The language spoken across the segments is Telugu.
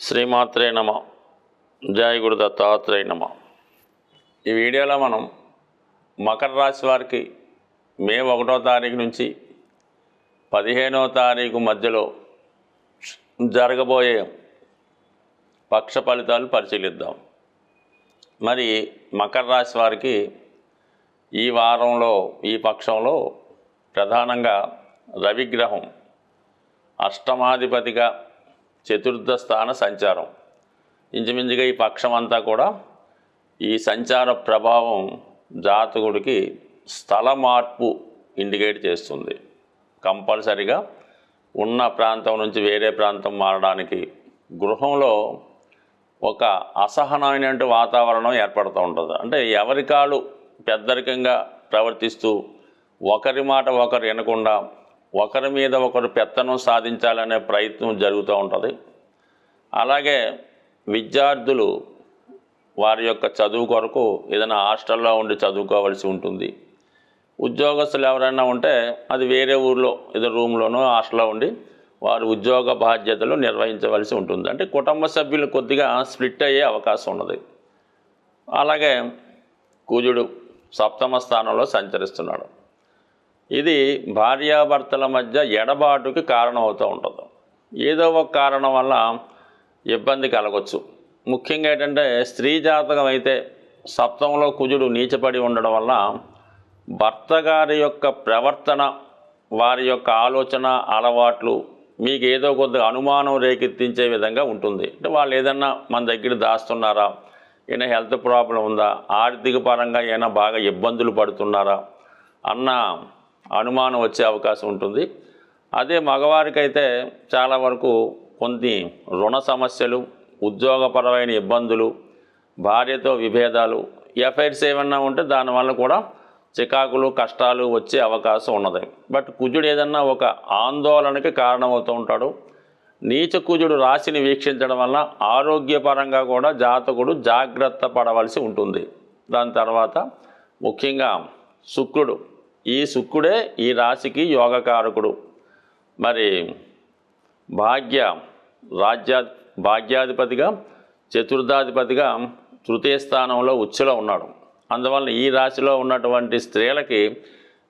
శ్రీమాత్రే నమ. జయ గురు దత్తాత్రేయ నమ. ఈ వీడియోలో మనం మకర రాశి వారికి మే ఒకటో తారీఖు నుంచి పదిహేనో తారీఖు మధ్యలో జరగబోయే పక్ష ఫలితాలు పరిశీలిద్దాం. మరి మకర రాశి వారికి ఈ వారంలో ఈ పక్షంలో ప్రధానంగా రవిగ్రహం అష్టమాధిపతిగా చతుర్థ స్థాన సంచారం. ఇంచుమించుగా ఈ పక్షం అంతా కూడా ఈ సంచార ప్రభావం జాతకుడికి స్థల మార్పు ఇండికేట్ చేస్తుంది. కంపల్సరిగా ఉన్న ప్రాంతం నుంచి వేరే ప్రాంతం మారడానికి గృహంలో ఒక అసహనమైనటువంటి వాతావరణం ఏర్పడుతూ ఉంటుంది. అంటే ఎవరి కాళ్ళు పెద్దరికంగా ప్రవర్తిస్తూ ఒకరి మాట ఒకరు వినకుండా ఒకరి మీద ఒకరు పెత్తనం సాధించాలనే ప్రయత్నం జరుగుతూ ఉంటుంది. అలాగే విద్యార్థులు వారి యొక్క చదువు కొరకు ఏదైనా హాస్టల్లో ఉండి చదువుకోవాల్సి ఉంటుంది. ఉద్యోగస్తులు ఎవరైనా ఉంటే అది వేరే ఊర్లో ఏదో రూమ్లోనో హాస్టల్లో ఉండి వారు ఉద్యోగ బాధ్యతలు నిర్వహించవలసి ఉంటుంది. అంటే కుటుంబ సభ్యులు కొద్దిగా స్ప్లిట్ అయ్యే అవకాశం ఉన్నది. అలాగే కూజుడు సప్తమ స్థానంలో సంచరిస్తున్నాడు. ఇది భార్యాభర్తల మధ్య ఎడబాటుకి కారణం అవుతూ ఉంటుంది. ఏదో ఒక కారణం వల్ల ఇబ్బంది కలగవచ్చు ముఖ్యంగా ఏంటంటే స్త్రీ జాతకం అయితే సప్తంలో కుజుడు నీచపడి ఉండడం వల్ల భర్త గారి యొక్క ప్రవర్తన వారి యొక్క ఆలోచన అలవాట్లు మీకు ఏదో కొద్దిగా అనుమానం రేకెత్తించే విధంగా ఉంటుంది. అంటే వాళ్ళు ఏదన్నా మన దగ్గర దాస్తున్నారా? ఏమైనా హెల్త్ ప్రాబ్లం ఉందా? ఆర్థిక పరంగా ఏమైనా బాగా ఇబ్బందులు పడుతున్నారా? అన్న అనుమానం వచ్చే అవకాశం ఉంటుంది. అదే మగవారికైతే చాలా వరకు కొన్ని రుణ సమస్యలు ఉద్యోగపరమైన ఇబ్బందులు భార్యతో విభేదాలు ఎఫైర్స్ ఏమన్నా ఉంటే దానివల్ల కూడా చికాకులు కష్టాలు వచ్చే అవకాశం ఉన్నది. బట్ కుజుడు ఏదన్నా ఒక ఆందోళనకి కారణమవుతూ ఉంటాడు. నీచ కుజుడు రాశిని వీక్షించడం వల్ల ఆరోగ్యపరంగా కూడా జాతకుడు జాగ్రత్త పడవలసి ఉంటుంది. దాని తర్వాత ముఖ్యంగా శుక్రుడు. ఈ శుక్రుడే ఈ రాశికి యోగకారకుడు. మరి భాగ్య రాజ్యా భాగ్యాధిపతిగా చతుర్థాధిపతిగా తృతీయ స్థానంలో ఉచ్చులో ఉన్నాడు. అందువల్ల ఈ రాశిలో ఉన్నటువంటి స్త్రీలకి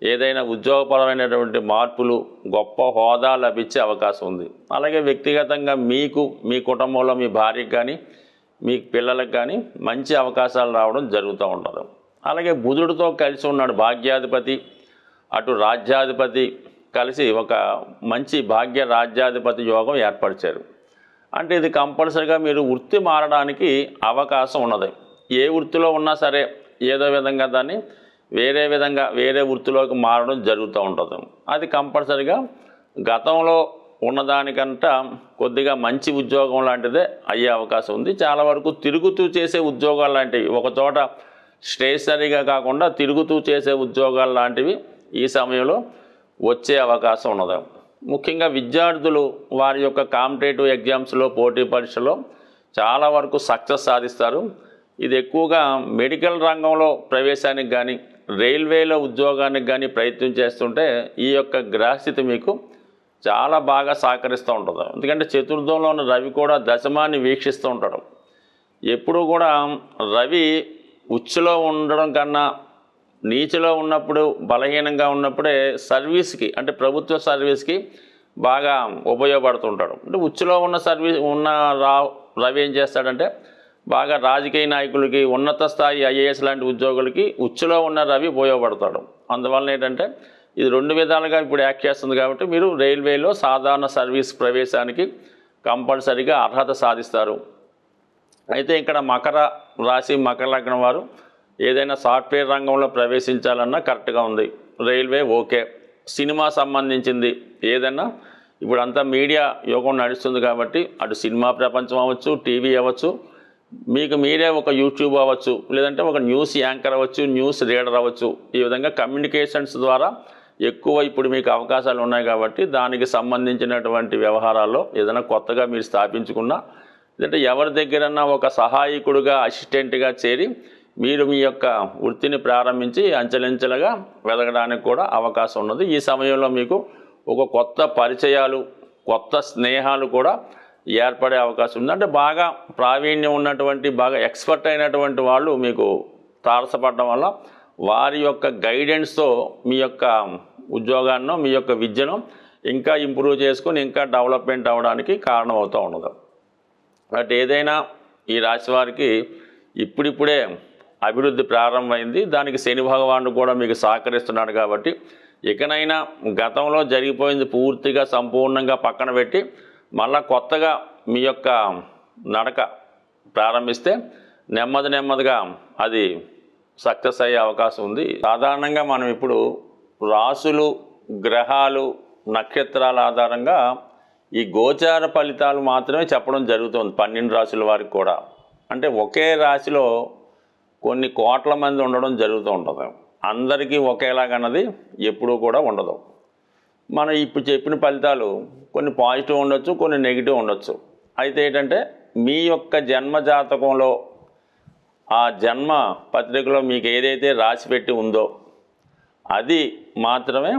ఏదైనా ఉద్యోగపరమైనటువంటి మార్పులు గొప్ప హోదా లభించే అవకాశం ఉంది. అలాగే వ్యక్తిగతంగా మీకు మీ కుటుంబంలో మీ భార్యకు కానీ మీ పిల్లలకు కానీ మంచి అవకాశాలు రావడం జరుగుతూ ఉంటుంది. అలాగే బుధుడితో కలిసి ఉన్నాడు భాగ్యాధిపతి. అటు రాజ్యాధిపతి కలిసి ఒక మంచి భాగ్య రాజ్యాధిపతి యోగం ఏర్పరిచారు. అంటే ఇది కంపల్సరిగా మీరు వృత్తి మారడానికి అవకాశం ఉన్నది. ఏ వృత్తిలో ఉన్నా సరే ఏదో విధంగా దాన్ని వేరే విధంగా వేరే వృత్తిలోకి మారడం జరుగుతూ ఉంటుంది. అది కంపల్సరిగా గతంలో ఉన్నదానికంట కొద్దిగా మంచి ఉద్యోగం లాంటిదే అయ్యే అవకాశం ఉంది. చాలా వరకు తిరుగుతూ చేసే ఉద్యోగాలు లాంటివి ఒకచోట స్టేషనరీగా కాకుండా తిరుగుతూ చేసే ఉద్యోగాలు లాంటివి ఈ సమయంలో వచ్చే అవకాశం ఉన్నది. ముఖ్యంగా విద్యార్థులు వారి యొక్క కాంపిటేటివ్ ఎగ్జామ్స్లో పోటీ పరీక్షలో చాలా వరకు సక్సెస్ సాధిస్తారు. ఇది ఎక్కువగా మెడికల్ రంగంలో ప్రవేశానికి కానీ రైల్వేలో ఉద్యోగానికి కానీ ప్రయత్నం చేస్తుంటే ఈ యొక్క గ్రహస్థితి మీకు చాలా బాగా సహకరిస్తూ ఉంటుంది. ఎందుకంటే చతుర్థంలో ఉన్న రవి కూడా దశమాన్ని వీక్షిస్తూ ఉంటాడు. ఎప్పుడు కూడా రవి ఉచ్చులో ఉండడం కన్నా నీచులో ఉన్నప్పుడు బలహీనంగా ఉన్నప్పుడే సర్వీస్కి అంటే ప్రభుత్వ సర్వీస్కి బాగా ఉపయోగపడుతుంటాడు. అంటే ఉచ్చులో ఉన్న సర్వీస్ ఉన్న రా రవి ఏం చేస్తాడంటే బాగా రాజకీయ నాయకులకి ఉన్నత స్థాయి ఐఏఎస్ లాంటి ఉద్యోగులకి ఉచ్చులో ఉన్న రవి ఉపయోగపడతాడు. అందువలన ఏంటంటే ఇది రెండు విధాలుగా ఇప్పుడు యాక్ట్ చేస్తుంది కాబట్టి మీరు రైల్వేలో సాధారణ సర్వీస్ ప్రవేశానికి కంపల్సరీగా అర్హత సాధిస్తారు. అయితే ఇక్కడ మకర రాశి మకర లగ్నం వారు ఏదైనా సాఫ్ట్వేర్ రంగంలో ప్రవేశించాలన్నా కరెక్ట్గా ఉంది. Railway okay. సినిమా సంబంధించింది ఏదైనా ఇప్పుడు అంతా మీడియా యుగం నడుస్తుంది కాబట్టి అటు సినిమా ప్రపంచం అవ్వచ్చు టీవీ అవ్వచ్చు మీకు మీరే ఒక యూట్యూబ్ అవ్వచ్చు లేదంటే ఒక న్యూస్ యాంకర్ అవ్వచ్చు న్యూస్ రీడర్ అవ్వచ్చు. ఈ విధంగా కమ్యూనికేషన్స్ ద్వారా ఎక్కువ ఇప్పుడు మీకు అవకాశాలు ఉన్నాయి కాబట్టి దానికి సంబంధించినటువంటి వ్యవహారాల్లో ఏదైనా కొత్తగా మీరు స్థాపించుకున్నా లేదంటే ఎవరి దగ్గరన్నా ఒక సహాయకుడుగా అసిస్టెంట్గా చేరి మీరు మీ యొక్క వృత్తిని ప్రారంభించి అంచెలంచెలుగా వెదగడానికి కూడా అవకాశం ఉన్నది. ఈ సమయంలో మీకు ఒక కొత్త పరిచయాలు కొత్త స్నేహాలు కూడా ఏర్పడే అవకాశం ఉంది. అంటే బాగా ప్రావీణ్యం ఉన్నటువంటి బాగా ఎక్స్పర్ట్ అయినటువంటి వాళ్ళు మీకు తారసపడడం వల్ల వారి యొక్క గైడెన్స్తో మీ యొక్క ఉద్యోగాన్నో మీ యొక్క విద్యను ఇంకా ఇంప్రూవ్ చేసుకొని ఇంకా డెవలప్మెంట్ అవ్వడానికి కారణమవుతూ ఉండదు బట్ ఏదైనా ఈ రాశి వారికి ఇప్పుడిప్పుడే అభివృద్ధి ప్రారంభమైంది. దానికి శని భగవానుడు కూడా మీకు సహకరిస్తున్నాడు కాబట్టి ఇకనైనా గతంలో జరిగిపోయింది పూర్తిగా సంపూర్ణంగా పక్కన పెట్టి మళ్ళా కొత్తగా మీ యొక్క నడక ప్రారంభిస్తే నెమ్మది నెమ్మదిగా అది సక్సెస్ అయ్యే అవకాశం ఉంది. సాధారణంగా మనం ఇప్పుడు రాసులు గ్రహాలు నక్షత్రాల ఆధారంగా ఈ గోచార ఫలితాలు మాత్రమే చెప్పడం జరుగుతుంది. పన్నెండు రాశుల వారికి కూడా. అంటే ఒకే రాశిలో కొన్ని కోట్ల మంది ఉండడం జరుగుతూ ఉంటుంది. అందరికీ ఒకేలాగన్నది ఎప్పుడూ కూడా ఉండదు. మనం ఇప్పుడు చెప్పిన ఫలితాలు కొన్ని పాజిటివ్ ఉండొచ్చు కొన్ని నెగిటివ్ ఉండొచ్చు. అయితే ఏంటంటే మీ యొక్క జన్మ జాతకంలో ఆ జన్మ పత్రికలో మీకు ఏదైతే రాసి పెట్టి ఉందో అది మాత్రమే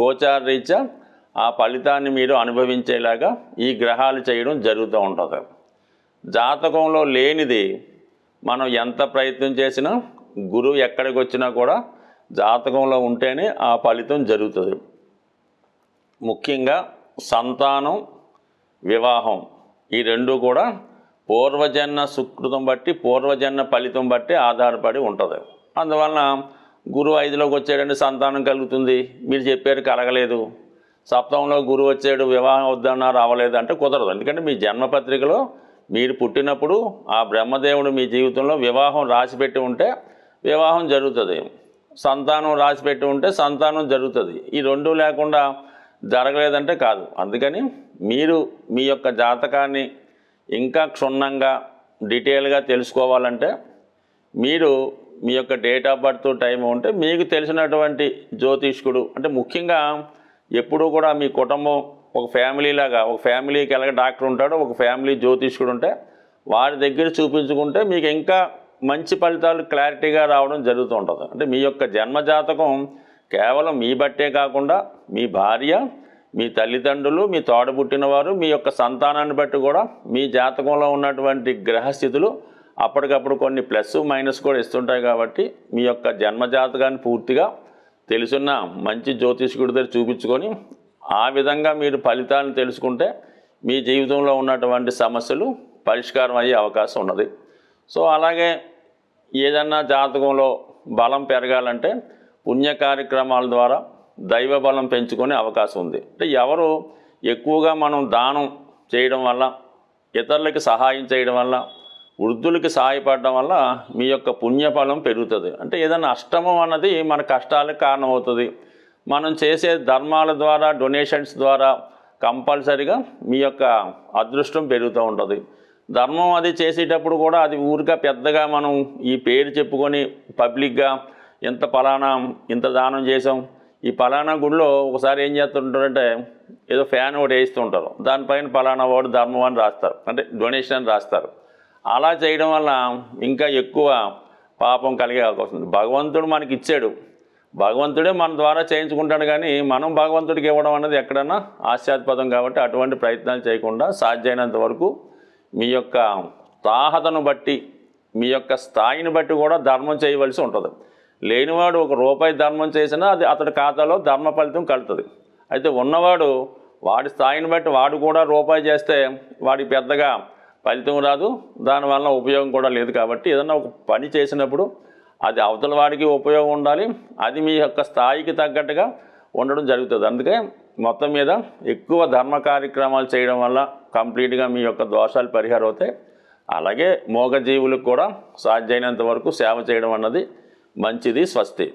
గోచార రీత్యా ఆ ఫలితాన్ని మీరు అనుభవించేలాగా ఈ గ్రహాలు చేయడం జరుగుతూ ఉంటుంది. జాతకంలో లేనిది మనం ఎంత ప్రయత్నం చేసినా గురువు ఎక్కడికి వచ్చినా కూడా జాతకంలో ఉంటేనే ఆ ఫలితం జరుగుతుంది. ముఖ్యంగా సంతానం వివాహం ఈ రెండు కూడా పూర్వజన్మ సుకృతం బట్టి పూర్వజన్మ ఫలితం బట్టి ఆధారపడి ఉంటుంది. అందువలన గురువు ఐదులోకి వచ్చాడంటే సంతానం కలుగుతుంది. మీరు చెప్పారు కలగలేదు. సప్తంలో గురువు వచ్చాడు వివాహం వద్దన్నారు అవ్వలేదు అంటే కుదరదు. ఎందుకంటే మీ జన్మపత్రికలో మీరు పుట్టినప్పుడు ఆ బ్రహ్మదేవుడు మీ జీవితంలో వివాహం రాసిపెట్టి ఉంటే వివాహం జరుగుతుంది. సంతానం రాసిపెట్టి ఉంటే సంతానం జరుగుతుంది. ఈ రెండు లేకుండా జరగలేదంటే కాదు. అందుకని మీరు మీ యొక్క జాతకాన్ని ఇంకా క్షుణ్ణంగా డీటెయిల్గా తెలుసుకోవాలంటే మీరు మీ యొక్క డేట్ ఆఫ్ బర్త్ టైం ఉంటే మీకు తెలిసినటువంటి జ్యోతిష్కుడు అంటే ముఖ్యంగా ఎప్పుడూ కూడా మీ కుటుంబం ఒక ఫ్యామిలీ లాగా ఒక ఫ్యామిలీకి ఎలాగ డాక్టర్ ఉంటాడో ఒక ఫ్యామిలీ జ్యోతిష్కుడు ఉంటే వారి దగ్గర చూపించుకుంటే మీకు ఇంకా మంచి ఫలితాలు క్లారిటీగా రావడం జరుగుతూ ఉంటుంది. అంటే మీ యొక్క జన్మ జాతకం కేవలం మీ బట్టే కాకుండా మీ భార్య మీ తల్లిదండ్రులు మీ తోడబుట్టినవారు మీ యొక్క సంతానాన్ని బట్టి కూడా మీ జాతకంలో ఉన్నటువంటి గ్రహస్థితులు అప్పటికప్పుడు కొన్ని ప్లస్ మైనస్ కూడా ఇస్తుంటాయి కాబట్టి మీ యొక్క జన్మ జాతకాన్ని పూర్తిగా తెలుసున్న మంచి జ్యోతిష్కుడి దగ్గర చూపించుకొని ఆ విధంగా మీరు ఫలితాలను తెలుసుకుంటే మీ జీవితంలో ఉన్నటువంటి సమస్యలు పరిష్కారం అయ్యే అవకాశం ఉన్నది. సో అలాగే ఏదన్నా జాతకంలో బలం పెరగాలంటే పుణ్య కార్యక్రమాల ద్వారా దైవ బలం పెంచుకునే అవకాశం ఉంది. అంటే ఎవరు ఎక్కువగా మనం దానం చేయడం వల్ల ఇతరులకి సహాయం చేయడం వల్ల వృద్ధులకి సహాయపడడం వల్ల మీ యొక్క పుణ్యఫలం పెరుగుతుంది. అంటే ఏదైనా అష్టమం అన్నది మన కష్టాలకు కారణమవుతుంది. మనం చేసే ధర్మాల ద్వారా డొనేషన్స్ ద్వారా కంపల్సరిగా మీ యొక్క అదృష్టం పెరుగుతూ ఉంటుంది. ధర్మం అది చేసేటప్పుడు కూడా అది ఊరిగా పెద్దగా మనం ఈ పేరు చెప్పుకొని పబ్లిక్గా ఇంత ఫలానా ఇంత దానం చేసాం ఈ ఫలానా గుడిలో ఒకసారి ఏం చేస్తుంటారంటే ఏదో ఫ్యాన్ ఒకటి వేస్తుంటారు. దానిపైన పలానా వాడు ధర్మం అని రాస్తారు. అంటే డొనేషన్ అని రాస్తారు. అలా చేయడం వల్ల ఇంకా ఎక్కువ పాపం కలిగే అవకాశం భగవంతుడు మనకి ఇచ్చాడు భగవంతుడే మన ద్వారా చేయించుకుంటాడు కానీ మనం భగవంతుడికి ఇవ్వడం అనేది ఎక్కడన్నా ఆశ్చాత్పదం కాబట్టి అటువంటి ప్రయత్నాలు చేయకుండా సాధ్యమైనంత వరకు మీ యొక్క తాహతను బట్టి మీ యొక్క స్థాయిని బట్టి కూడా ధర్మం చేయవలసి ఉంటుంది. లేనివాడు ఒక రూపాయి ధర్మం చేసినా అది అతడి ఖాతాలో ధర్మ ఫలితం కలుతుంది అయితే ఉన్నవాడు వాడి స్థాయిని బట్టి వాడు కూడా రూపాయి చేస్తే వాడికి పెద్దగా ఫలితం రాదు. దానివల్ల ఉపయోగం కూడా లేదు కాబట్టి ఏదన్నా ఒక పని చేసినప్పుడు అది అవతల వాడికి ఉపయోగం ఉండాలి. అది మీ యొక్క స్థాయికి తగ్గట్టుగా ఉండడం జరుగుతుంది. అందుకే మొత్తం మీద ఎక్కువ ధర్మ కార్యక్రమాలు చేయడం వల్ల కంప్లీట్గా మీ యొక్క దోషాలు పరిహారం అవుతాయి. అలాగే మూగజీవులకు కూడా సాధ్యమైనంత వరకు సేవ చేయడం అన్నది మంచిది స్వస్తి.